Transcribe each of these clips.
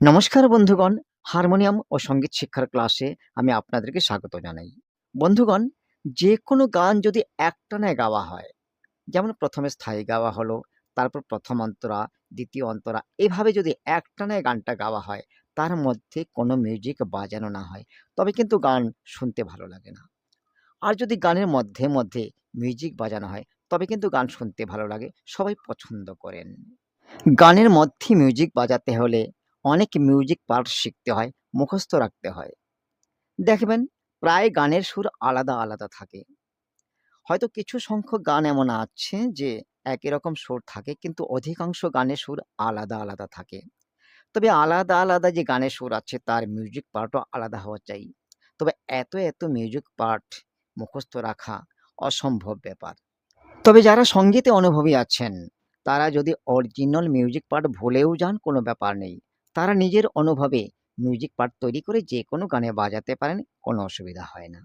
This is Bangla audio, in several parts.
নমস্কার বন্ধুগণ, হারমোনিয়াম ও সংগীত শিক্ষার ক্লাসে আমি আপনাদেরকে স্বাগত জানাই। বন্ধুগণ যে কোনো গান যদি একটানায় গাওয়া হয়, যেমন প্রথমে স্থায়ী গাওয়া হলো, তারপর প্রথম অন্তরা, দ্বিতীয় অন্তরা, এভাবে যদি একটানায় গানটা গাওয়া হয়, তার মধ্যে কোনো মিউজিক বাজানো না হয়, তবে কিন্তু গান শুনতে ভালো লাগে না। আর যদি গানের মধ্যে মধ্যে মিউজিক বাজানো হয়, তবে কিন্তু গান শুনতে ভালো লাগে, সবাই পছন্দ করেন। গানের মধ্যে মিউজিক বাজাতে হলে অনেক মিউজিক পার্ট শিখতে হয়, মুখস্থ রাখতে হয়। দেখবেন, প্রায় গানের সুর আলাদা আলাদা থাকে। হয়তো কিছু সংখ্যক গান এমন আছে যে, একই রকম সুর থাকে, কিন্তু অধিকাংশ গানের সুর আলাদা আলাদা থাকে। তবে আলাদা আলাদা যে গানের সুর আছে, তার মিউজিক পার্টও আলাদা হওয়া চাই। তবে এত এত মিউজিক পার্ট মুখস্থ রাখা অসম্ভব ব্যাপার। তবে যারা সঙ্গীতে অনুভবী আছেন, তারা যদি অরিজিনাল মিউজিক পার্ট ভুলেও যান, কোনো ব্যাপার নেই। তারা নিজের অনুভবে মিউজিক পার্ট তৈরি করে যে কোনো গানে বাজাতে পারেন, কোনো অসুবিধা হয় না।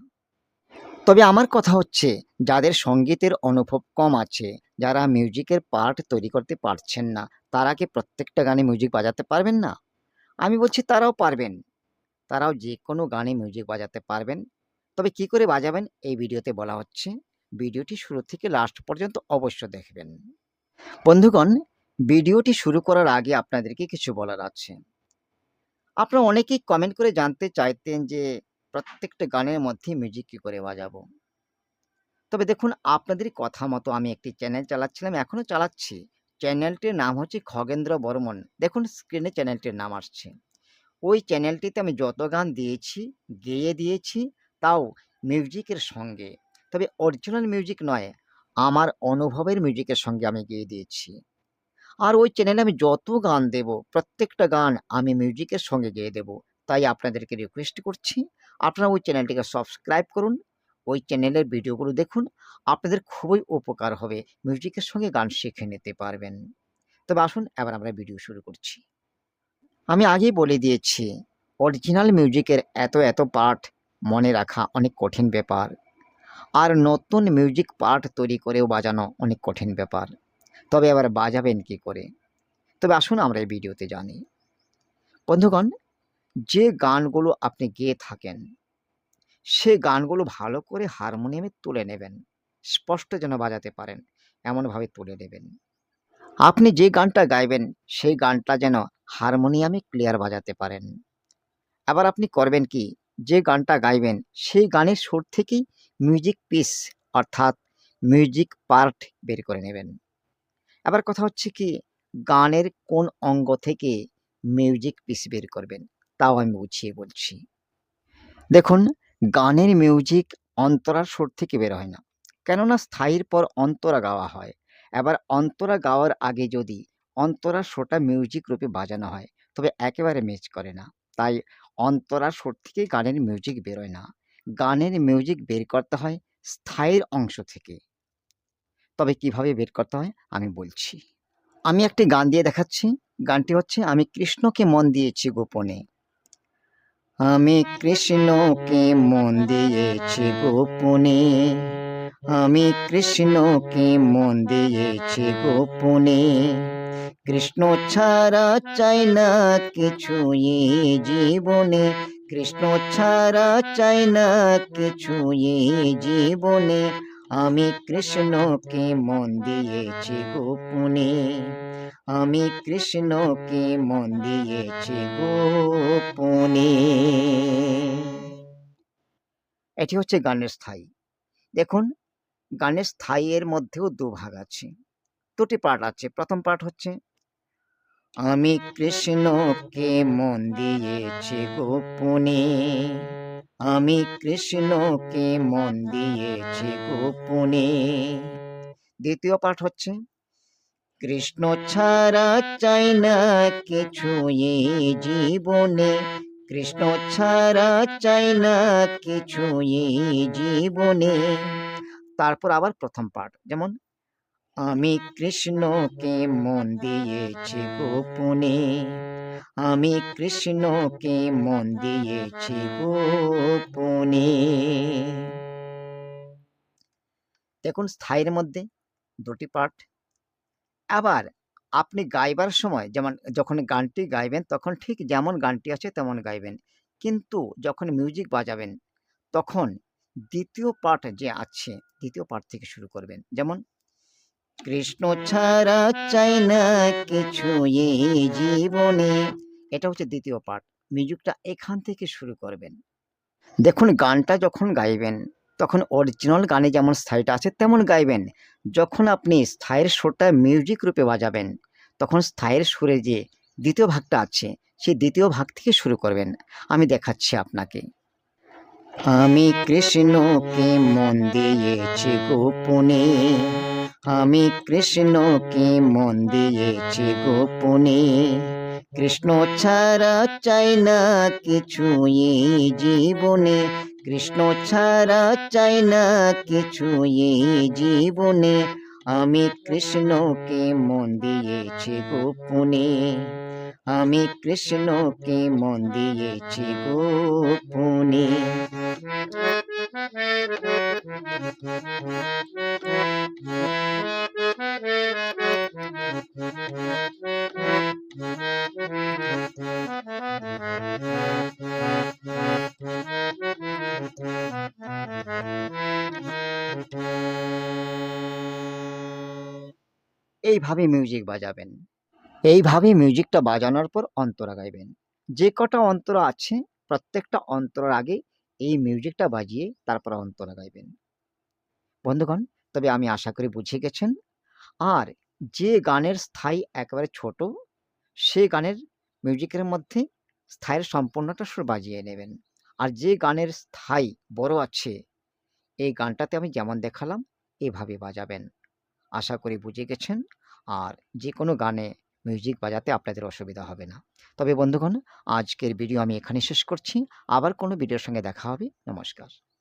তবে আমার কথা হচ্ছে, যাদের সঙ্গীতের অনুভব কম আছে, যারা মিউজিকের পার্ট তৈরি করতে পারছেন না, তারা কি প্রত্যেকটা গানে মিউজিক বাজাতে পারবেন না? আমি বলছি তারাও পারবেন। তারাও যে কোনো গানে মিউজিক বাজাতে পারবেন। তবে কি করে বাজাবেন, এই ভিডিওতে বলা হচ্ছে। ভিডিওটি শুরু থেকে লাস্ট পর্যন্ত অবশ্য দেখবেন। বন্ধুগণ ভিডিওটি শুরু করার আগে আপনাদেরকে কিছু বলার আছে। আপনারা অনেকেই কমেন্ট করে জানতে চাইতেন যে প্রত্যেকটা গানের মধ্যে মিউজিক কী করে বাজাবো। তবে দেখুন, আপনাদের কথা মতো আমি একটি চ্যানেল চালাচ্ছিলাম, এখনও চালাচ্ছি। চ্যানেলটির নাম হচ্ছে খগেন্দ্র বর্মন। দেখুন স্ক্রিনে চ্যানেলটির নাম আসছে। ওই চ্যানেলটিতে আমি যত গান দিয়েছি, গেয়ে দিয়েছি, তাও মিউজিকের সঙ্গে। তবে অরিজিনাল মিউজিক নয়, আমার অনুভবের মিউজিকের সঙ্গে আমি গেয়ে দিয়েছি। আর ওই চ্যানেলে আমি যত গান দেব, প্রত্যেকটা গান আমি মিউজিকের সঙ্গে গেয়ে দেব। তাই আপনাদেরকে রিকোয়েস্ট করছি, আপনারা ওই চ্যানেলটিকে সাবস্ক্রাইব করুন, ওই চ্যানেলের ভিডিওগুলো দেখুন, আপনাদের খুবই উপকার হবে মিউজিকের সঙ্গে গান শিখে নিতে পারবেন। তবে আসুন, এবার আমরা ভিডিও শুরু করছি। আমি আগেই বলে দিয়েছি অরিজিনাল মিউজিকের এত এত পার্ট মনে রাখা অনেক কঠিন ব্যাপার। আর নতুন মিউজিক পার্ট তৈরি করেও বাজানো অনেক কঠিন ব্যাপার। তবে আবার বাজাবেন কি করে? তবে আসুন আমরা এই ভিডিওতে জানি। বন্ধুগণ, যে গানগুলো আপনি গেয়ে থাকেন, সে গানগুলো ভালো করে হারমোনিয়ামে তুলে নেবেন, স্পষ্ট যেন বাজাতে পারেন, এমনভাবে তুলে নেবেন। আপনি যে গানটা গাইবেন, সেই গানটা যেন হারমোনিয়ামে ক্লিয়ার বাজাতে পারেন। আবার আপনি করবেন কি, যে গানটা গাইবেন, সেই গানের সুর থেকেই মিউজিক পিস, অর্থাৎ মিউজিক পার্ট বের করে নেবেন। আবার কথা হচ্ছে কি, গানের কোন অঙ্গ থেকে মিউজিক পিস বের করবেন? তাও আমি বুঝিয়ে বলছি। দেখুন, গানের মিউজিক অন্তরার সুর থেকে বের হয় না। কেননা স্থায়ীর পর অন্তরা গাওয়া হয়। এবার অন্তরা গাওয়ার আগে যদি অন্তরা সুরটা মিউজিক রূপে বাজানো হয়, তবে একেবারে ম্যাচ করে না। তাই অন্তরা সুর থেকে গানের মিউজিক বেরোয় না। গানের মিউজিক বের করতে হয় স্থায়ীর অংশ থেকে। তবে কীভাবে বের করতে হয় আমি বলছি। আমি একটি গান দিয়ে দেখাচ্ছি। গানটি হচ্ছে, আমি কৃষ্ণকে মন দিয়েছি গোপনে। আমি কৃষ্ণকে মন দিয়েছি গোপনে। আমি কৃষ্ণকে মন দিয়েছি গোপনে। কৃষ্ণ ছাড়া চাই না কিছু এই জীবনে। কৃষ্ণ ছাড়া চাই না কিছু এই জীবনে। আমি কৃষ্ণকে মন দিয়েছি গোপনে। আমি কৃষ্ণকে মন দিয়েছি গোপনে। এটি হচ্ছে গানের স্থায়ী। দেখুন, গানের স্থায়ীর মধ্যেও দুভাগ আছে। দুটি পার্ট আছে। প্রথম পার্ট হচ্ছে, আমি কৃষ্ণকে মন দিয়েছি গোপনে। আমি কৃষ্ণকে মন দিয়েছি গোপনে। দ্বিতীয় পাঠ হচ্ছে, কৃষ্ণ ছাড়া চাই না কিছু জীবনে। কৃষ্ণ ছাড়া চাই না কিছু জীবনে। তারপর আবার প্রথম পাঠ, যেমন আমি কৃষ্ণকে মন দিয়েছি গোপনে আমি কৃষ্ণকে মন দিয়েছি গোপনে দেখুন, স্থায়ীর মধ্যে দুটি পার্ট আবার আপনি গাইবার সময় যেমন যখন গানটি গাইবেন, তখন ঠিক যেমন গানটি আছে তেমন গাইবেন। কিন্তু যখন মিউজিক বাজাবেন, তখন দ্বিতীয় পার্ট যে আছে, দ্বিতীয় পার্ট থেকে শুরু করবেন। যেমন কৃষ্ণ ছাড়া চাই না কিছু এই জীবনে। এটা হচ্ছে দ্বিতীয় পার্ট। মিউজিকটা এখান থেকে শুরু করবেন। দেখুন, গানটা যখন গাইবেন, তখন অরিজিনাল গানে যেমন স্থায়ীটা আছে, তেমন গাইবেন। যখন আপনি স্থায়ীর সুরটা মিউজিক রূপে বাজাবেন, তখন স্থায়ীর সুরে যে দ্বিতীয় ভাগটা আছে, সেই দ্বিতীয় ভাগ থেকে শুরু করবেন। আমি দেখাচ্ছি আপনাকে। আমি কৃষ্ণকে মন দিয়েছি গোপনে। আমি কৃষ্ণকে মন দিয়েছি গোপনে। কৃষ্ণ ছাড়া চাই না কিছু এই জীবনে। কৃষ্ণ ছাড়া চাই না কিছু এই জীবনে। আমি কৃষ্ণকে মন দিয়েছি গোপনে। আমি কৃষ্ণকে মন দিয়েছি গোপনে। এইভাবে মিউজিক বাজাবেন। এইভাবে মিউজিকটা বাজানোর পর অন্তরা গাইবেন। যে কটা অন্তরা আছে, প্রত্যেকটা অন্তরার আগে এই মিউজিকটা বাজিয়ে তারপর অন্তরা গাইবেন। বন্ধুগণ, তবে আমি আশা করি বুঝে গেছেন। আর যে গানের স্থায়ী একেবারে ছোট, সে গানের মিউজিকের মধ্যে স্থায়ীর সম্পূর্ণটা সুর বাজিয়ে নেবেন। আর যে গানের স্থায়ী বড় আছে, এই গানটাতে আমি যেমন দেখালাম, এভাবে বাজাবেন। আশা করি বুঝে গেছেন। আর যে কোনো গানে মিউজিক বাজাতে আপনাদের অসুবিধা হবে না। তবে বন্ধুগণ, আজকের ভিডিও আমি এখানে শেষ করছি। আবার কোনো ভিডিওর সঙ্গে দেখা হবে। নমস্কার।